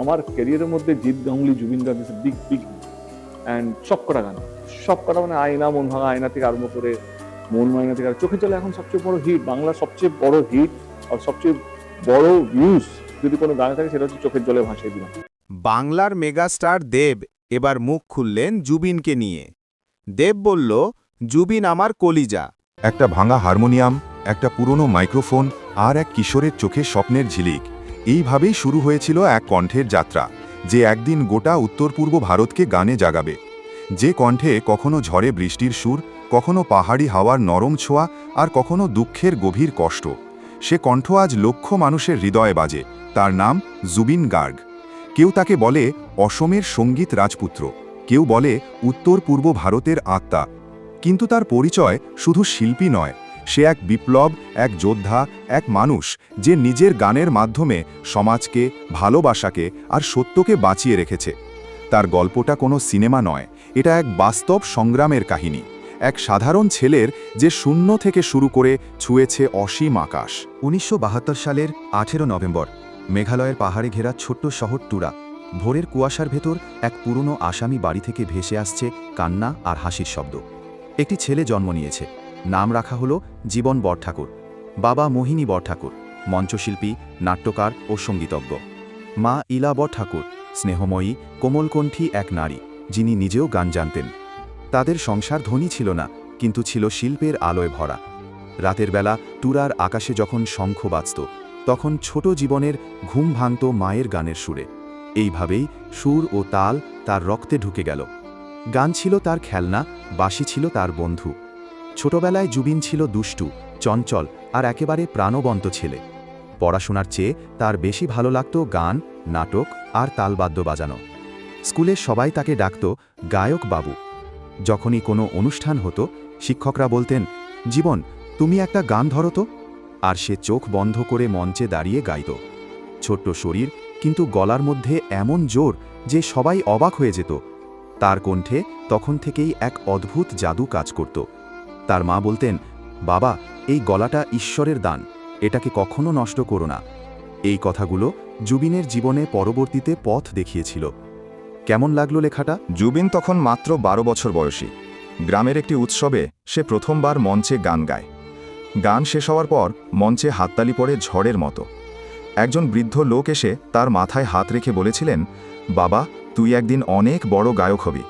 আমার ক্যারিয়ারের মধ্যে Jeet Ganguly Zubeen Garg is big big and সব কটা গান। সব কটা মানে আয়না মন ভাঙা আয়না থেকে আরম্ভ করে মন মায়না থেকে আর- চোখে চলে এখন সবচেয়ে বড় হিট বাংলার সবচেয়ে বড় হিট আর সবচেয়ে বড় ভিউজ যদি কোনো গানে থাকে সেটা হচ্ছে চোখের জলে ভাসিয়ে দিলাম। বাংলার মেগাস্টার দেব এবার মুখ খুললেন জুবিনকে নিয়ে। দেব বলল জুবিন আমার কলিজা। একটা ভাঙা হারমোনিয়াম একটা পুরনো মাইক্রোফোন আর এক কিশোরের চোখে স্বপ্নের ঝিলিক। এইভাবেই শুরু হয়েছিল এক কণ্ঠের যাত্রা, যে একদিন গোটা উত্তর পূর্ব ভারতকে গানে জাগাবে। যে কণ্ঠে কখনো ঝড়ে বৃষ্টির সুর, কখনো পাহাড়ি হাওয়ার নরম ছোঁয়া, আর কখনো দুঃখের গভীর কষ্ট। সে কণ্ঠ আজ লক্ষ মানুষের হৃদয়ে বাজে, তার নাম জুবিন গার্গ। কেউ তাকে বলে অসমের সংগীত রাজপুত্র, কেউ বলে উত্তর পূর্ব ভারতের আত্মা। কিন্তু তার পরিচয় শুধু শিল্পী নয় সে এক বিপ্লব, এক যোদ্ধা, এক মানুষ যে নিজের গানের মাধ্যমে সমাজকে, ভালোবাসাকে আর সত্যকে বাঁচিয়ে রেখেছে। তার গল্পটা কোনো সিনেমা নয়, এটা এক বাস্তব সংগ্রামের কাহিনী। এক সাধারণ ছেলের যে শূন্য থেকে শুরু করে ছুঁয়েছে অসীম আকাশ। উনিশশো বাহাত্তর সালের আঠেরো নভেম্বর, মেঘালয়ের পাহাড়ে ঘেরা ছোট্ট শহর টুরা ভোরের কুয়াশার ভেতর এক পুরনো আসামি বাড়ি থেকে ভেসে আসছে কান্না আর হাসির শব্দ। একটি ছেলে জন্ম নিয়েছে। নাম রাখা হলো জীবন বরঠাকুর বাবা মোহিনী বরঠাকুর মঞ্চশিল্পী, নাট্যকার ও সঙ্গীতজ্ঞ। মা ইলা বরঠাকুর স্নেহময়ী, কোমলকণ্ঠী এক নারী, যিনি নিজেও গান জানতেন। তাদের সংসার ধনী ছিল না, কিন্তু ছিল শিল্পের আলোয় ভরা। রাতের বেলা টুরার আকাশে যখন শঙ্খ বাজত, তখন ছোট জীবনের ঘুম ভাঙত মায়ের গানের সুরে। এইভাবেই সুর ও তাল তার রক্তে ঢুকে গেল। গান ছিল তার খেলনা, বাঁশি ছিল তার বন্ধু। ছোটবেলায় জুবিন ছিল দুষ্টু, চঞ্চল আর একেবারে প্রাণবন্ত ছেলে। পড়াশোনার চেয়ে তার বেশি ভালো লাগত গান, নাটক আর তালবাদ্য বাজানো। স্কুলে সবাই তাকে ডাকত গায়ক বাবু। যখনই কোনো অনুষ্ঠান হতো, শিক্ষকরা বলতেন, জীবন, তুমি একটা গান ধরো তো। আর সে চোখ বন্ধ করে মঞ্চে দাঁড়িয়ে গাইত। ছোট্ট শরীর কিন্তু গলার মধ্যে এমন জোর যে সবাই অবাক হয়ে যেত। তার কণ্ঠে তখন থেকেই এক অদ্ভুত জাদু কাজ করত। তার মা বলতেন, বাবা, এই গলাটা ঈশ্বরের দান, এটাকে কখনো নষ্ট করো না। এই কথাগুলো জুবিনের জীবনে পরবর্তীতে পথ দেখিয়েছিল। কেমন লাগল লেখাটা? জুবিন তখন মাত্র বারো বছর বয়সী। গ্রামের একটি উৎসবে সে প্রথমবার মঞ্চে গান গায়। গান শেষ হওয়ার পর মঞ্চে হাততালি পড়ে ঝড়ের মতো। একজন বৃদ্ধ লোক এসে তার মাথায় হাত রেখে বলেছিলেন, বাবা, তুই একদিন অনেক বড় গায়ক হবি।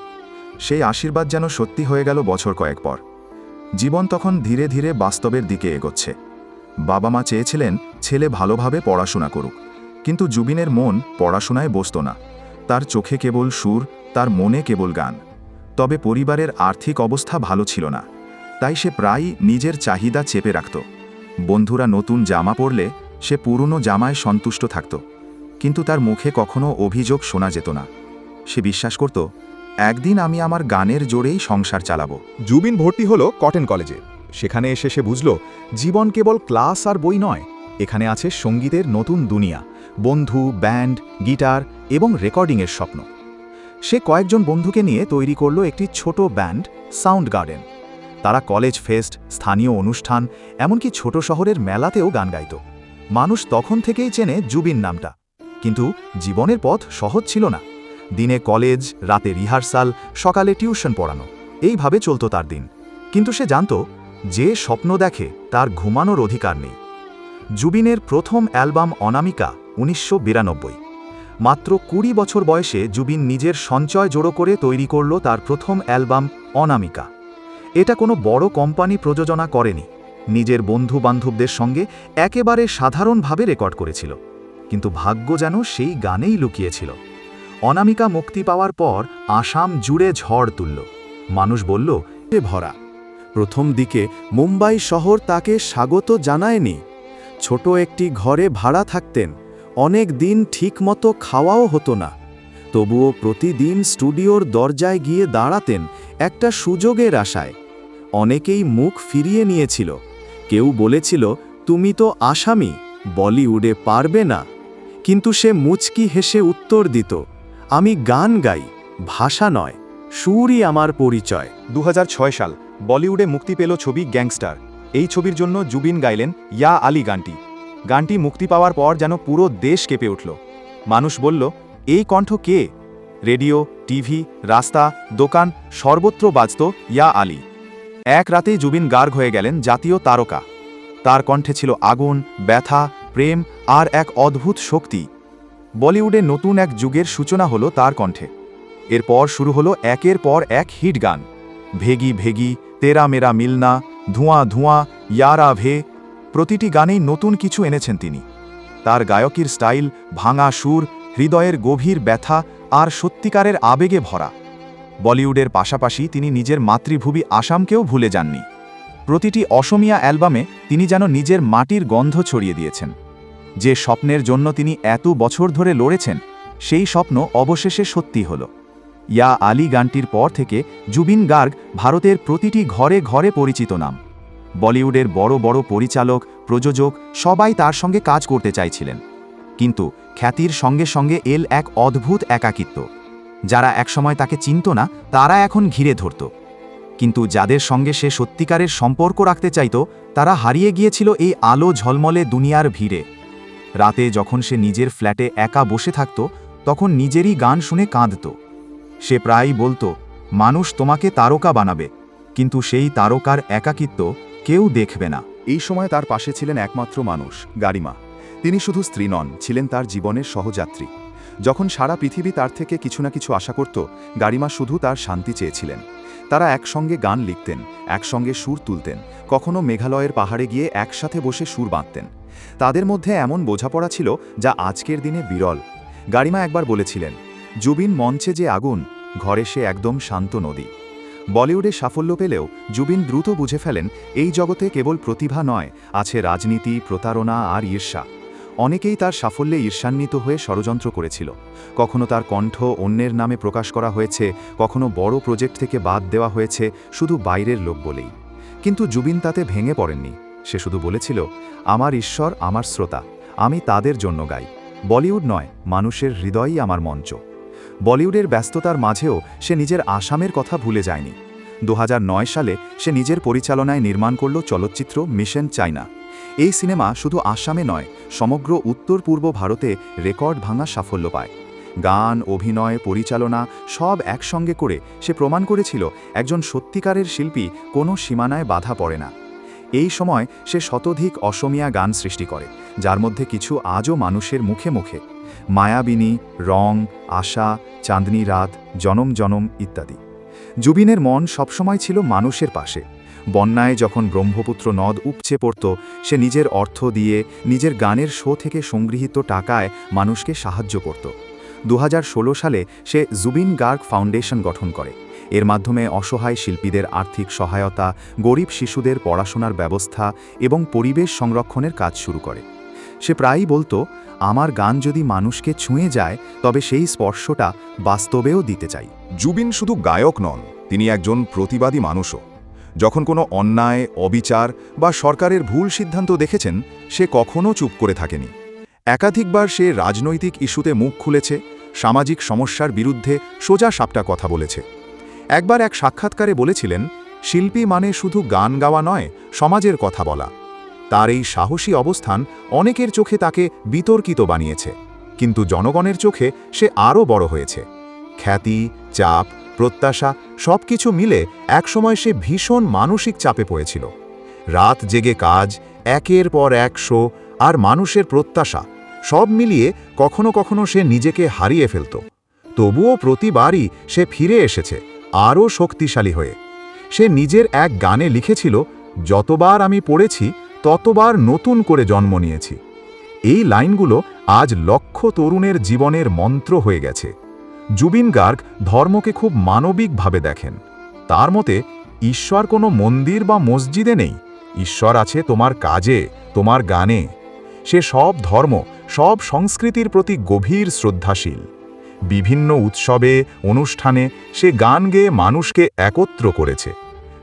সেই আশীর্বাদ যেন সত্যি হয়ে গেল বছর কয়েক পর। জীবন তখন ধীরে ধীরে বাস্তবের দিকে এগোচ্ছে। বাবা মা চেয়েছিলেন ছেলে ভালোভাবে পড়াশোনা করুক, কিন্তু জুবিনের মন পড়াশোনায় বসত না। তার চোখে কেবল সুর, তার মনে কেবল গান। তবে পরিবারের আর্থিক অবস্থা ভালো ছিল না, তাই সে প্রায়ই নিজের চাহিদা চেপে রাখত। বন্ধুরা নতুন জামা পরলে সে পুরনো জামায় সন্তুষ্ট থাকত, কিন্তু তার মুখে কখনো অভিযোগ শোনা যেত না। সে বিশ্বাস করত একদিন আমি আমার গানের জোরেই সংসার চালাবো। জুবিন ভর্তি হলো কটন কলেজে। সেখানে এসে সে বুঝল, জীবন কেবল ক্লাস আর বই নয়, এখানে আছে সঙ্গীতের নতুন দুনিয়া, বন্ধু, ব্যান্ড, গিটার এবং রেকর্ডিংয়ের স্বপ্ন। সে কয়েকজন বন্ধুকে নিয়ে তৈরি করল একটি ছোট ব্যান্ড, সাউন্ড গার্ডেন। তারা কলেজ ফেস্ট, স্থানীয় অনুষ্ঠান, এমনকি ছোট শহরের মেলাতেও গান গাইত। মানুষ তখন থেকেই চেনে জুবিন নামটা। কিন্তু জীবনের পথ সহজ ছিল না। দিনে কলেজ, রাতে রিহার্সাল, সকালে টিউশন পড়ানো। এইভাবে চলত তার দিন। কিন্তু সে জানত, যে স্বপ্ন দেখে তার ঘুমানোর অধিকার নেই। জুবিনের প্রথম অ্যালবাম অনামিকা উনিশশো বিরানব্বই। মাত্র কুড়ি বছর বয়সে জুবিন নিজের সঞ্চয় জোড়ো করে তৈরি করল তার প্রথম অ্যালবাম অনামিকা। এটা কোনো বড় কোম্পানি প্রযোজনা করেনি। নিজের বন্ধু বান্ধবদের সঙ্গে একেবারে সাধারণভাবে রেকর্ড করেছিল। কিন্তু ভাগ্য যেন সেই গানেই লুকিয়েছিল। অনামিকা মুক্তি পাওয়ার পর আসাম জুড়ে ঝড় তুলল। মানুষ বলল, এ ভরা। প্রথম দিকে মুম্বাই শহর তাকে স্বাগত জানায়নি। ছোট একটি ঘরে ভাড়া থাকতেন। অনেক দিন ঠিকমতো খাওয়াও হতো না। তবুও প্রতিদিন স্টুডিওর দরজায় গিয়ে দাঁড়াতেন একটা সুযোগের আশায়। অনেকেই মুখ ফিরিয়ে নিয়েছিল। কেউ বলেছিল, তুমি তো আসামি, বলিউডে পারবে না। কিন্তু সে মুচকি হেসে উত্তর দিত আমি গান গাই, ভাষা নয়, সুরই আমার পরিচয়। দু হাজার ছয় সাল, বলিউডে মুক্তি পেল ছবি গ্যাংস্টার। এই ছবির জন্য জুবিন গাইলেন ইয়া আলী গানটি। গানটি মুক্তি পাওয়ার পর যেন পুরো দেশ কেঁপে উঠল। মানুষ বলল, এই কণ্ঠ কে? রেডিও, টিভি, রাস্তা, দোকান, সর্বত্র বাজত ইয়া আলী। এক রাতেই জুবিন গার্গ হয়ে গেলেন জাতীয় তারকা। তার কণ্ঠে ছিল আগুন, ব্যথা, প্রেম আর এক অদ্ভুত শক্তি। বলিউডে নতুন এক যুগের সূচনা হলো তার কণ্ঠে। এরপর শুরু হলো একের পর এক হিট গান। ভেগি ভেগি, তেরা মেরা মিলনা, ধোঁয়া ধোঁয়া, ইয়ারা ভে, প্রতিটি গানেই নতুন কিছু এনেছেন তিনি। তার গায়কির স্টাইল, ভাঙা সুর, হৃদয়ের গভীর ব্যথা আর সত্যিকারের আবেগে ভরা। বলিউডের পাশাপাশি তিনি নিজের মাতৃভূমি আসামকেও ভুলে যাননি। প্রতিটি অসমিয়া অ্যালবামে তিনি যেন নিজের মাটির গন্ধ ছড়িয়ে দিয়েছেন। যে স্বপ্নের জন্য তিনি এত বছর ধরে লড়েছেন, সেই স্বপ্ন অবশেষে সত্যি হল। ইয়া আলী গানটির পর থেকে জুবিন গার্গ ভারতের প্রতিটি ঘরে ঘরে পরিচিত নাম। বলিউডের বড় বড় পরিচালক, প্রযোজক সবাই তার সঙ্গে কাজ করতে চাইছিলেন। কিন্তু খ্যাতির সঙ্গে সঙ্গে এল এক অদ্ভুত একাকিত্ব। যারা একসময় তাকে চিনত না, তারা এখন ঘিরে ধরত। কিন্তু যাদের সঙ্গে সে সত্যিকারের সম্পর্ক রাখতে চাইত, তারা হারিয়ে গিয়েছিল এই আলো ঝলমলে দুনিয়ার ভিড়ে। রাতে যখন সে নিজের ফ্ল্যাটে একা বসে থাকত, তখন নিজেরই গান শুনে কাঁদত। সে প্রায়ই বলতো, মানুষ তোমাকে তারকা বানাবে, কিন্তু সেই তারকার একাকিত্ব কেউ দেখবে না। এই সময় তার পাশে ছিলেন একমাত্র মানুষ, গারিমা। তিনি শুধু স্ত্রী নন, ছিলেন তার জীবনের সহযাত্রী। যখন সারা পৃথিবী তার থেকে কিছু না কিছু আশা করত, গারিমা শুধু তার শান্তি চেয়েছিলেন। তারা একসঙ্গে গান লিখতেন, একসঙ্গে সুর তুলতেন, কখনো মেঘালয়ের পাহাড়ে গিয়ে একসাথে বসে সুর বাঁধতেন। তাদের মধ্যে এমন বোঝাপড়া ছিল যা আজকের দিনে বিরল। গারিমা একবার বলেছিলেন, জুবিন মঞ্চে যে আগুন, ঘরে সে একদম শান্ত নদী। বলিউডে সাফল্য পেলেও জুবিন দ্রুত বুঝে ফেলেন, এই জগতে কেবল প্রতিভা নয়, আছে রাজনীতি, প্রতারণা আর ঈর্ষা। অনেকেই তার সাফল্যে ঈর্ষান্বিত হয়ে ষড়যন্ত্র করেছিল। কখনো তার কণ্ঠ অন্যের নামে প্রকাশ করা হয়েছে, কখনো বড় প্রজেক্ট থেকে বাদ দেওয়া হয়েছে, শুধু বাইরের লোক বলেই। কিন্তু জুবিন তাতে ভেঙে পড়েননি। সে শুধু বলেছিল, আমার ঈশ্বর আমার শ্রোতা, আমি তাদের জন্য গাই। বলিউড নয়, মানুষের হৃদয়ই আমার মঞ্চ। বলিউডের ব্যস্ততার মাঝেও সে নিজের আসামের কথা ভুলে যায়নি। দু হাজার নয় সালে সে নিজের পরিচালনায় নির্মাণ করল চলচ্চিত্র মিশন চায়না এই সিনেমা শুধু আসামে নয়, সমগ্র উত্তর পূর্ব ভারতে রেকর্ড ভাঙা সাফল্য পায়। গান, অভিনয়, পরিচালনা সব একসঙ্গে করে সে প্রমাণ করেছিল, একজন সত্যিকারের শিল্পী কোনো সীমানায় বাধা পড়ে না। এই সময় সে শতধিক অসমিয়া গান সৃষ্টি করে, যার মধ্যে কিছু আজও মানুষের মুখে মুখে। মায়াবিনী, রং, আশা, চাঁদনি রাত, জনম জনম ইত্যাদি। জুবিনের মন সবসময় ছিল মানুষের পাশে। বন্যায় যখন ব্রহ্মপুত্র নদ উপচে পড়ত, সে নিজের অর্থ দিয়ে নিজের গানের শো থেকে সংগৃহীত টাকায় মানুষকে সাহায্য করত। দু হাজার ষোলো সালে সে জুবিন গার্গ ফাউন্ডেশন গঠন করে। এর মাধ্যমে অসহায় শিল্পীদের আর্থিক সহায়তা, গরিব শিশুদের পড়াশোনার ব্যবস্থা এবং পরিবেশ সংরক্ষণের কাজ শুরু করে। সে প্রায়ই বলতো, আমার গান যদি মানুষকে ছুঁয়ে যায়, তবে সেই স্পর্শটা বাস্তবেও দিতে চাই। জুবিন শুধু গায়ক নন, তিনি একজন প্রতিবাদী মানুষও। যখন কোনো অন্যায়, অবিচার বা সরকারের ভুল সিদ্ধান্ত দেখেছেন, সে কখনো চুপ করে থাকেনি। একাধিকবার সে রাজনৈতিক ইস্যুতে মুখ খুলেছে, সামাজিক সমস্যার বিরুদ্ধে সোজা সাপটা কথা বলেছে। একবার এক সাক্ষাৎকারে বলেছিলেন, শিল্পী মানে শুধু গান গাওয়া নয়, সমাজের কথা বলা। তার এই সাহসী অবস্থান অনেকের চোখে তাকে বিতর্কিত বানিয়েছে, কিন্তু জনগণের চোখে সে আরও বড় হয়েছে। খ্যাতি, চাপ, প্রত্যাশা সবকিছু মিলে একসময় সে ভীষণ মানসিক চাপে পড়েছিল। রাত জেগে কাজ, একের পর এক শো আর মানুষের প্রত্যাশা সব মিলিয়ে কখনো কখনো সে নিজেকে হারিয়ে ফেলত। তবুও প্রতিবারই সে ফিরে এসেছে। আরও শক্তিশালী হয়ে। সে নিজের এক গানে লিখেছিল, যতবার আমি পড়েছি, ততবার নতুন করে জন্ম নিয়েছি। এই লাইনগুলো আজ লক্ষ তরুণের জীবনের মন্ত্র হয়ে গেছে। জুবিন গার্গ ধর্মকে খুব মানবিকভাবে দেখেন। তার মতে, ঈশ্বর কোনো মন্দির বা মসজিদে নেই। ঈশ্বর আছে তোমার কাজে, তোমার গানে। সে সব ধর্ম, সব সংস্কৃতির প্রতি গভীর শ্রদ্ধাশীল। বিভিন্ন উৎসবে, অনুষ্ঠানে সে গান গেয়ে মানুষকে একত্র করেছে।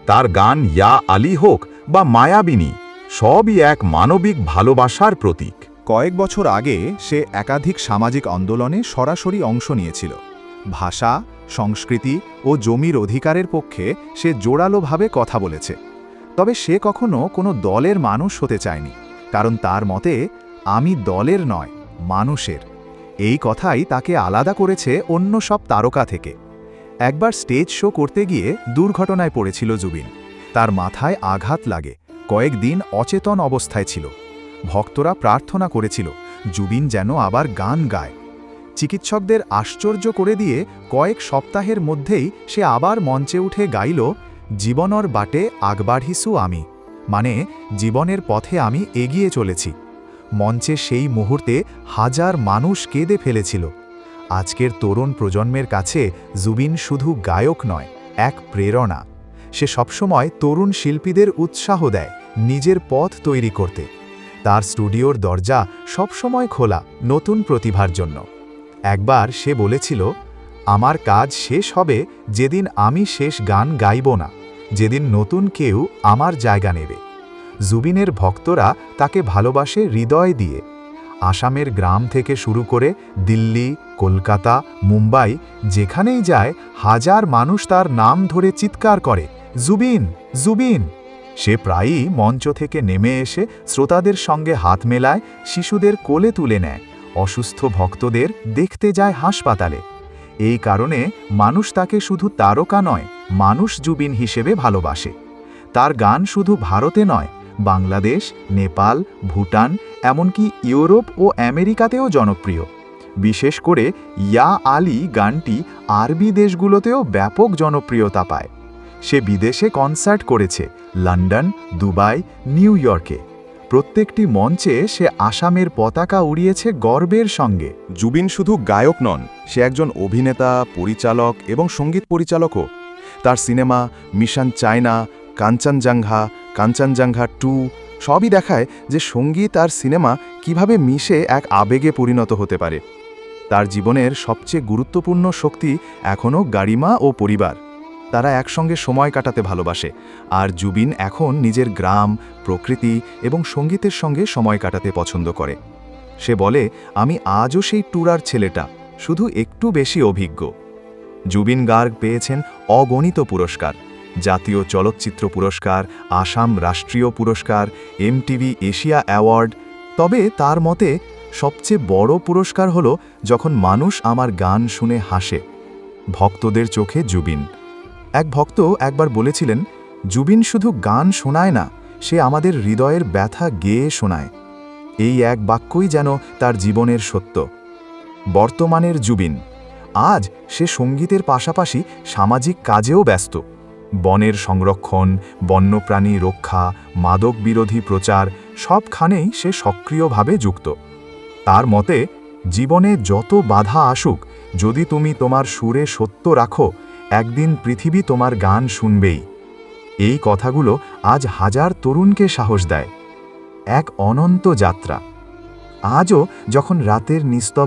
তার গান ইয়া আলী হোক বা মায়াবিনী সবই এক মানবিক ভালোবাসার প্রতীক। কয়েক বছর আগে সে একাধিক সামাজিক আন্দোলনে সরাসরি অংশ নিয়েছিল। ভাষা, সংস্কৃতি ও জমির অধিকারের পক্ষে সে জোরালোভাবে কথা বলেছে। তবে সে কখনো কোনো দলের মানুষ হতে চায়নি, কারণ তার মতে, আমি দলের নয়, মানুষের। এই কথাই তাকে আলাদা করেছে অন্য সব তারকা থেকে। একবার স্টেজ শো করতে গিয়ে দুর্ঘটনায় পড়েছিল জুবিন। তার মাথায় আঘাত লাগে কয়েকদিন অচেতন অবস্থায় ছিল। ভক্তরা প্রার্থনা করেছিল, জুবিন যেন আবার গান গায়। চিকিৎসকদের আশ্চর্য করে দিয়ে কয়েক সপ্তাহের মধ্যেই সে আবার মঞ্চে উঠে গাইল, জীবনর বাটে আগবাঢ়িসু আমি। মানে জীবনের পথে আমি এগিয়ে চলেছি। মঞ্চে সেই মুহূর্তে হাজার মানুষ কেঁদে ফেলেছিল। আজকের তরুণ প্রজন্মের কাছে জুবিন শুধু গায়ক নয়, এক প্রেরণা। সে সবসময় তরুণ শিল্পীদের উৎসাহ দেয় নিজের পথ তৈরি করতে। তার স্টুডিওর দরজা সবসময় খোলা নতুন প্রতিভার জন্য। একবার সে বলেছিল, আমার কাজ শেষ হবে যেদিন আমি শেষ গান গাইব না, যেদিন নতুন কেউ আমার জায়গা নেবে। জুবিনের ভক্তরা তাকে ভালোবাসে হৃদয় দিয়ে। আসামের গ্রাম থেকে শুরু করে দিল্লি, কলকাতা, মুম্বাই, যেখানেই যায়, হাজার মানুষ তার নাম ধরে চিৎকার করে, জুবিন জুবিন! সে প্রায়ই মঞ্চ থেকে নেমে এসে শ্রোতাদের সঙ্গে হাত মেলায়, শিশুদের কোলে তুলে নেয়, অসুস্থ ভক্তদের দেখতে যায় হাসপাতালে। এই কারণে মানুষ তাকে শুধু তারকা নয়, মানুষ জুবিন হিসেবে ভালোবাসে। তার গান শুধু ভারতে নয় বাংলাদেশ, নেপাল, ভুটান, এমনকি ইউরোপ ও আমেরিকাতেও জনপ্রিয়। বিশেষ করে ইয়া আলী গানটি আরবি দেশগুলোতেও ব্যাপক জনপ্রিয়তা পায়। সে বিদেশে কনসার্ট করেছে লন্ডন, দুবাই, নিউ ইয়র্কে। প্রত্যেকটি মঞ্চে সে আসামের পতাকা উড়িয়েছে গর্বের সঙ্গে। জুবিন শুধু গায়ক নন, সে একজন অভিনেতা, পরিচালক এবং সংগীত পরিচালকও। তার cinema mission China, Kanchenjunga Kanchenjunga two সবই দেখায় যে সংগীত আর সিনেমা কীভাবে মিশে এক আবেগে পরিণত হতে পারে। তার জীবনের সবচেয়ে গুরুত্বপূর্ণ শক্তি এখনও গাড়িমা ও পরিবার। তারা একসঙ্গে সময় কাটাতে ভালোবাসে, আর জুবিন এখন নিজের গ্রাম, প্রকৃতি এবং সঙ্গীতের সঙ্গে সময় কাটাতে পছন্দ করে। সে বলে, আমি আজও সেই টুরার ছেলেটা, শুধু একটু বেশি অভিজ্ঞ। জুবিন গার্গ পেয়েছেন অগণিত পুরস্কার। জাতীয় চলচ্চিত্র পুরস্কার, আসাম রাষ্ট্রীয় পুরস্কার, এমটিভি এশিয়া অ্যাওয়ার্ড। তবে তার মতে, সবচেয়ে বড় পুরস্কার হল যখন মানুষ আমার গান শুনে হাসে। ভক্তদের চোখে জুবিন। এক ভক্ত একবার বলেছিলেন, জুবিন শুধু গান শোনায় না, সে আমাদের হৃদয়ের ব্যথা গেয়ে শোনায়। এই এক বাক্যই যেন তার জীবনের সত্য। বর্তমানের জুবিন। আজ সে সঙ্গীতের পাশাপাশি সামাজিক কাজেও ব্যস্ত। বনের সংরক্ষণ, বন্যপ্রাণী রক্ষা মাদক বিরোধী প্রচার সবখানেই সে সক্রিয়ভাবে যুক্ত। তার মতে, জীবনে যত বাধা আসুক, যদি তুমি তোমার সুরে সত্য রাখো, একদিন পৃথিবী তোমার গান শুনবেই। এই কথাগুলো আজ হাজার তরুণকে সাহস দেয়। এক অনন্ত যাত্রা। আজও যখন রাতের নিস্তব্ধ